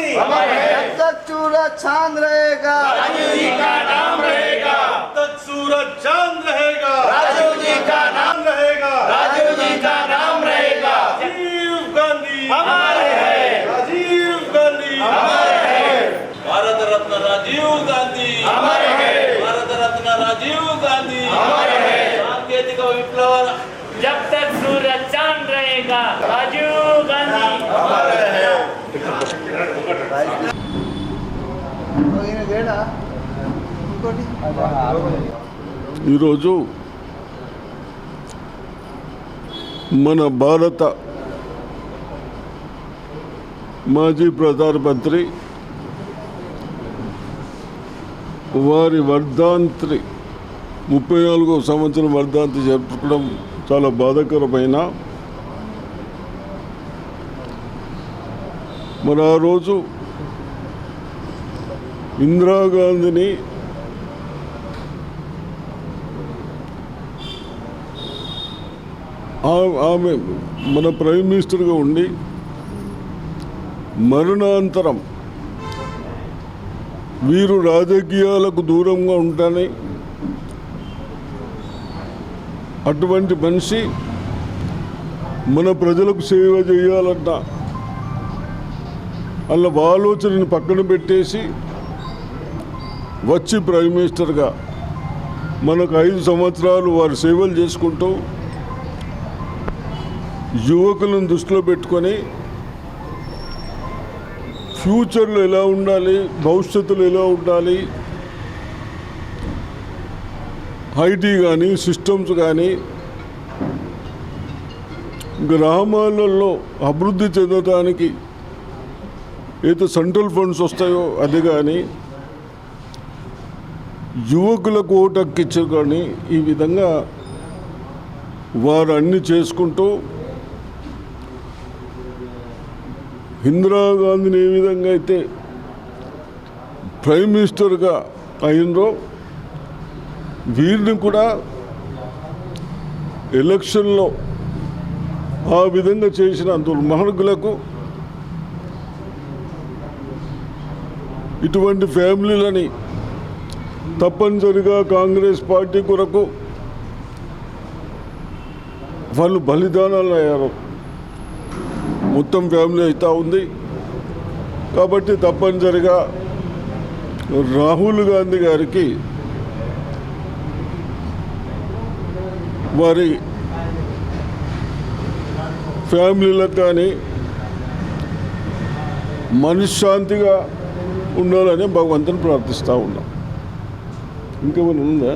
होगी जब तक सूरज चाँद रहेगा। राजू जी का नाम रहेगा। जब तक सूरज चाँद रहेगा। राजू जी का नाम रहेगा। राजू जी का नाम रहेगा। राजीव गांधी। हमारे हैं। राजीव गांधी। हमारे हैं। भारत रत्न राजीव गांधी। हमारे हैं। भारत रत्न राजीव गांधी। हमारे हैं। सांकेतिक विप्लव। जब तक सूरज चाँद रहेगा ఈరోజు మన భారత మాజీ ప్రధానమంత్రి వారి వర్ధాంతి ముప్పై నాలుగో సంవత్సరం వర్ధాంతి జరుపుకోవడం చాలా బాధాకరమైన మరి ఆ రోజు ఇందిరాగాంధీని ఆమె మన ప్రైమ్ మినిస్టర్గా ఉండి మరణాంతరం వీరు రాజకీయాలకు దూరంగా ఉంటాని అటువంటి మనిషి మన ప్రజలకు సేవ చేయాలంట అలా ఆలోచనని పక్కన పెట్టేసి వచ్చి ప్రైమ్ మినిస్టర్గా మనకు ఐదు సంవత్సరాలు వారు సేవలు చేసుకుంటూ యువకులను దృష్టిలో పెట్టుకొని ఫ్యూచర్లో ఎలా ఉండాలి భవిష్యత్తులో ఎలా ఉండాలి ఐటీ కానీ సిస్టమ్స్ కానీ గ్రామాలలో అభివృద్ధి చెందడానికి ఏదో సెంట్రల్ ఫండ్స్ వస్తాయో అది కానీ యువకులకు ఓటక్కిచ్చు కానీ ఈ విధంగా వారు అన్ని చేసుకుంటూ ఇందిరాగాంధీని ఏ విధంగా అయితే ప్రైమ్ మినిస్టర్గా అయినరో వీరిని కూడా ఎలక్షన్లో ఆ విధంగా చేసిన దుర్మార్గులకు ఇటువంటి ఫ్యామిలీలని తప్పనిసరిగా కాంగ్రెస్ పార్టీ కొరకు వాళ్ళు బలిదానాలు అయ్యారు. మొత్తం ఫ్యామిలీ అవుతూ ఉంది. కాబట్టి తప్పనిసరిగా రాహుల్ గాంధీ గారికి వారి ఫ్యామిలీలకు కానీ మనశ్శాంతిగా ఉండాలని భగవంతుని ప్రార్థిస్తూ ఉన్నాం. ఇంకేమైనా ఉందా?